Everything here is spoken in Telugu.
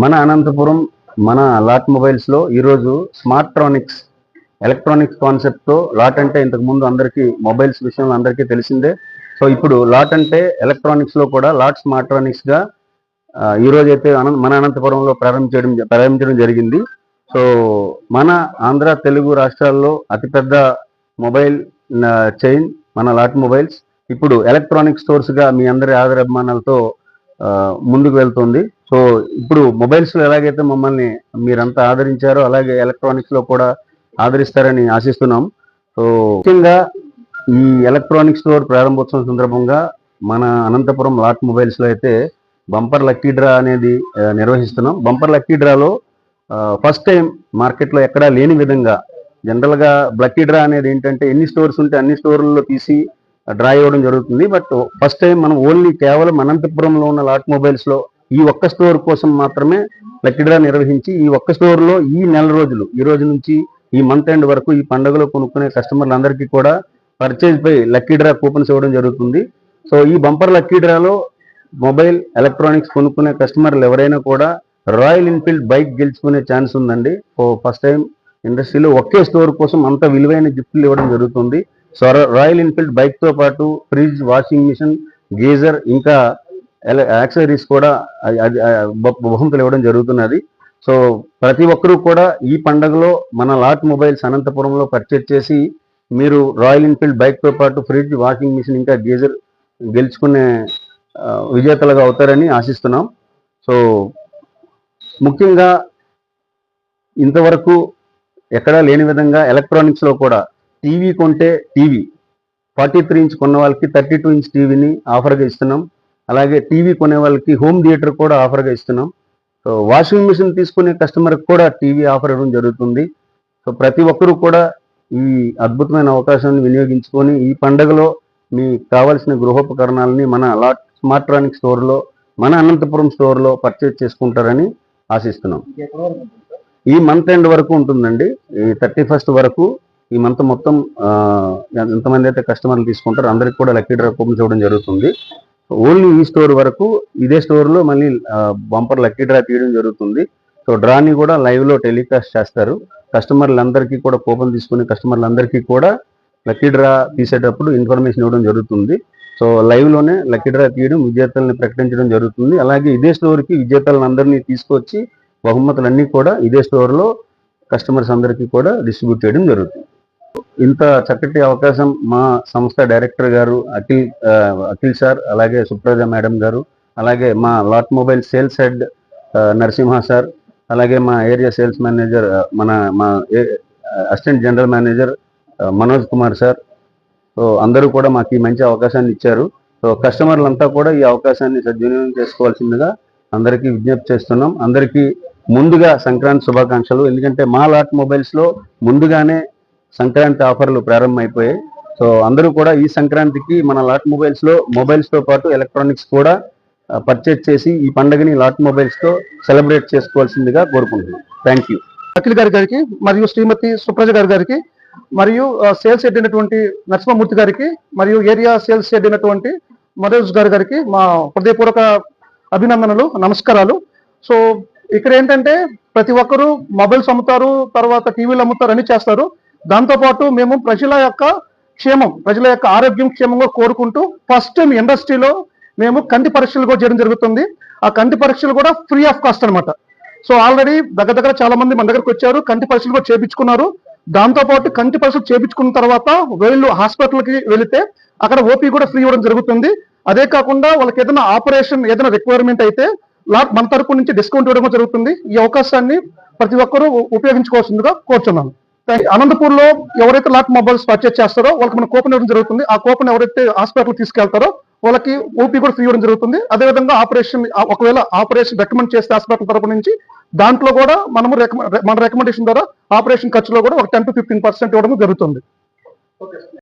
మన అనంతపురం మన లాట్ మొబైల్స్లో ఈరోజు స్మార్ట్రానిక్స్ ఎలక్ట్రానిక్స్ కాన్సెప్ట్తో లాట్ అంటే ఇంతకుముందు అందరికీ మొబైల్స్ విషయంలో అందరికీ తెలిసిందే. సో ఇప్పుడు లాట్ అంటే ఎలక్ట్రానిక్స్లో కూడా లాట్ స్మార్ట్రానిక్స్ ఈరోజు అయితే అనంత మన అనంతపురంలో ప్రారంభించడం ప్రారంభించడం జరిగింది. సో మన ఆంధ్ర తెలుగు రాష్ట్రాల్లో అతిపెద్ద మొబైల్ చైన్ మన లాట్ మొబైల్స్. ఇప్పుడు ఎలక్ట్రానిక్ స్టోర్స్గా మీ అందరి ఆదర అభిమానాలతో ముందుకు వెళ్తుంది. సో ఇప్పుడు మొబైల్స్లో ఎలాగైతే మమ్మల్ని మీరంతా ఆదరించారో అలాగే ఎలక్ట్రానిక్స్లో కూడా ఆదరిస్తారని ఆశిస్తున్నాం. సో ముఖ్యంగా ఈ ఎలక్ట్రానిక్ స్టోర్ ప్రారంభోత్సవం సందర్భంగా మన అనంతపురం లాట్ మొబైల్స్లో అయితే బంపర్ లక్కీ డ్రా అనేది నిర్వహిస్తున్నాం. బంపర్ లక్కీ డ్రాలో ఫస్ట్ టైం మార్కెట్లో ఎక్కడా లేని విధంగా జనరల్గా లక్కీ డ్రా అనేది ఏంటంటే ఎన్ని స్టోర్స్ ఉంటే అన్ని స్టోర్లలో తీసి డ్రా ఇవ్వడం జరుగుతుంది. బట్ ఫస్ట్ టైం మనం ఓన్లీ కేవలం అనంతపురంలో ఉన్న లాట్ మొబైల్స్లో ఈ ఒక్క స్టోర్ కోసం మాత్రమే లక్కీ డ్రా నిర్వహించి ఈ ఒక్క స్టోర్లో ఈ నెల రోజులు ఈ రోజు నుంచి ఈ మంత్ ఎండ్ వరకు ఈ పండుగలో కొనుక్కునే కస్టమర్లందరికీ కూడా పర్చేజ్ పై లక్కీ డ్రా కూపన్స్ ఇవ్వడం జరుగుతుంది. సో ఈ బంపర్ లక్కీ డ్రాలో మొబైల్ ఎలక్ట్రానిక్స్ కొనుక్కునే కస్టమర్లు ఎవరైనా కూడా రాయల్ ఎన్ఫీల్డ్ బైక్ గెలుచుకునే ఛాన్స్ ఉందండి. ఓ ఫస్ట్ టైం ఇండస్ట్రీలో ఒకే స్టోర్ కోసం అంత విలువైన గిఫ్ట్లు ఇవ్వడం జరుగుతుంది. సో రాయల్ ఎన్ఫీల్డ్ బైక్తో పాటు ఫ్రిడ్జ్ వాషింగ్ మిషన్ గీజర్ ఇంకా యాక్సరీస్ కూడా అది- బహుమతులు ఇవ్వడం జరుగుతున్నది. సో ప్రతి ఒక్కరూ కూడా ఈ పండుగలో మన లాట్ మొబైల్స్ అనంతపురంలో పర్చేజ్ చేసి మీరు రాయల్ ఎన్ఫీల్డ్ బైక్తో పాటు ఫ్రిడ్జ్ వాషింగ్ మిషన్ ఇంకా గీజర్ గెలుచుకునే విజేతలుగా అవుతారని ఆశిస్తున్నాం. సో ముఖ్యంగా ఇంతవరకు ఎక్కడా లేని విధంగా ఎలక్ట్రానిక్స్లో కూడా టీవీ కొంటే టీవీ ఫార్టీ త్రీ ఇంచ్ కొన్న వాళ్ళకి థర్టీ టూ ఇంచ్ టీవీని ఆఫర్గా ఇస్తున్నాం. అలాగే టీవీ కొనే వాళ్ళకి హోమ్ థియేటర్ కూడా ఆఫర్గా ఇస్తున్నాం. సో వాషింగ్ మిషన్ తీసుకునే కస్టమర్కి కూడా టీవీ ఆఫర్ ఇవ్వడం జరుగుతుంది. సో ప్రతి ఒక్కరూ కూడా ఈ అద్భుతమైన అవకాశాన్ని వినియోగించుకొని ఈ పండుగలో మీకు కావాల్సిన గృహోపకరణాలని మన లాట్ స్మార్ట్రానిక్ స్టోర్లో మన అనంతపురం స్టోర్లో పర్చేజ్ చేసుకుంటారని ఆశిస్తున్నాం. ఈ మంత్ ఎండ్ వరకు ఉంటుందండి. ఈ థర్టీ ఫస్ట్ వరకు ఈ మంత్ మొత్తం ఎంతమంది అయితే కస్టమర్లు తీసుకుంటారో అందరికి కూడా లక్కీ డ్రా కూపన్స్ ఇవ్వడం జరుగుతుంది. ఓన్లీ ఈ స్టోర్ వరకు ఇదే స్టోర్లో మళ్ళీ బంపర్ లక్కీ డ్రా తీయడం జరుగుతుంది. సో డ్రాని కూడా లైవ్లో టెలికాస్ట్ చేస్తారు. కస్టమర్లందరికీ కూడా కూపన్ తీసుకుని కస్టమర్లందరికీ కూడా లక్కీ డ్రా తీసేటప్పుడు ఇన్ఫర్మేషన్ ఇవ్వడం జరుగుతుంది. సో లైవ్లోనే లక్కీ డ్రా తీయడం విజేతల్ని ప్రకటించడం జరుగుతుంది. అలాగే ఇదే స్టోర్కి విజేతలందరినీ తీసుకొచ్చి బహుమతులన్నీ కూడా ఇదే స్టోర్లో కస్టమర్స్ అందరికీ కూడా డిస్ట్రిబ్యూట్ చేయడం జరుగుతుంది. ఇంత చక్కటి అవకాశం మా సంస్థ డైరెక్టర్ గారు అఖిల్ అఖిల్ సార్ అలాగే సుప్రజ మేడం గారు అలాగే మా Lot mobile sales head Narasimha sir అలాగే మా ఏరియా సేల్స్ మేనేజర్ మన మా assistant general manager Manoj Kumar sir. So అందరూ కూడా మాకు ఈ మంచి అవకాశాన్ని ఇచ్చారు. సో కస్టమర్లంతా కూడా ఈ అవకాశాన్ని సద్వినియోగం చేసుకోవాల్సిందిగా అందరికీ విజ్ఞప్తి చేస్తున్నాం. అందరికీ ముందుగా సంక్రాంతి శుభాకాంక్షలు. ఎందుకంటే మా లాట్ మొబైల్స్లో ముందుగానే సంక్రాంతి ఆఫర్లు ప్రారంభమైపోయాయి. సో అందరూ కూడా ఈ సంక్రాంతికి మన లాట్ మొబైల్స్లో మొబైల్స్తో పాటు ఎలక్ట్రానిక్స్ కూడా పర్చేజ్ చేసి ఈ పండుగని లాట్ మొబైల్స్తో సెలబ్రేట్ చేసుకోవాల్సిందిగా కోరుకుంటున్నాం. థ్యాంక్ యూ అఖిల్ గారి గారికి మరియు శ్రీమతి సుప్రజ గారి గారికి మరియు సేల్స్ హెడ్ అయినటువంటి నరసింహమూర్తి గారికి మరియు ఏరియా సేల్స్ హెడ్ అయినటువంటి మనోజ్ గారి గారికి మా హృదయపూర్వక అభినందనలు నమస్కారాలు. సో ఇక్కడ ఏంటంటే ప్రతి ఒక్కరూ మొబైల్స్ అమ్ముతారు తర్వాత టీవీలు అమ్ముతారు అని చేస్తారు. దాంతోపాటు మేము ప్రజల యొక్క క్షేమం ప్రజల యొక్క ఆరోగ్యం క్షేమంగా కోరుకుంటూ ఫస్ట్ టైం ఇండస్ట్రీలో మేము కంటి పరీక్షలు కూడా చేయడం జరుగుతుంది. ఆ కంటి పరీక్షలు కూడా ఫ్రీ ఆఫ్ కాస్ట్ అనమాట సో ఆల్రెడీ దగ్గర దగ్గర చాలా మంది మన దగ్గరకు వచ్చారు కంటి పరీక్షలు కూడా చేపించుకున్నారు. దాంతోపాటు కంటి పరీక్షలు చేపించుకున్న తర్వాత వీళ్ళు హాస్పిటల్కి వెళితే అక్కడ ఓపీ కూడా ఫ్రీ ఇవ్వడం జరుగుతుంది. అదే కాకుండా వాళ్ళకి ఏదైనా ఆపరేషన్ ఏదైనా రిక్వైర్మెంట్ అయితే మన తరపు నుంచి డిస్కౌంట్ ఇవ్వడం జరుగుతుంది. ఈ అవకాశాన్ని ప్రతి ఒక్కరూ ఉపయోగించుకోవాల్సిందిగా కోరుచున్నాను. అనంతపూర్లో ఎవరైతే లాట్ మొబైల్స్ పర్చేస్ చేస్తారో వాళ్ళకి మన కూపన్ ఇవ్వడం జరుగుతుంది. ఆ కూపన్ ఎవరైతే హాస్పిటల్ తీసుకెళ్తారో వాళ్ళకి ఓపీ కూడా ఫ్రీ ఇవ్వడం జరుగుతుంది. అదేవిధంగా ఆపరేషన్ ఒకవేళ ఆపరేషన్ రికమెండ్ చేస్తే హాస్పిటల్ తరపు నుంచి దాంట్లో కూడా మనము మన రికమెండేషన్ ద్వారా ఆపరేషన్ ఖర్చులో కూడా ఒక టెన్ టు ఫిఫ్టీన్ పర్సెంట్ ఇవ్వడం జరుగుతుంది.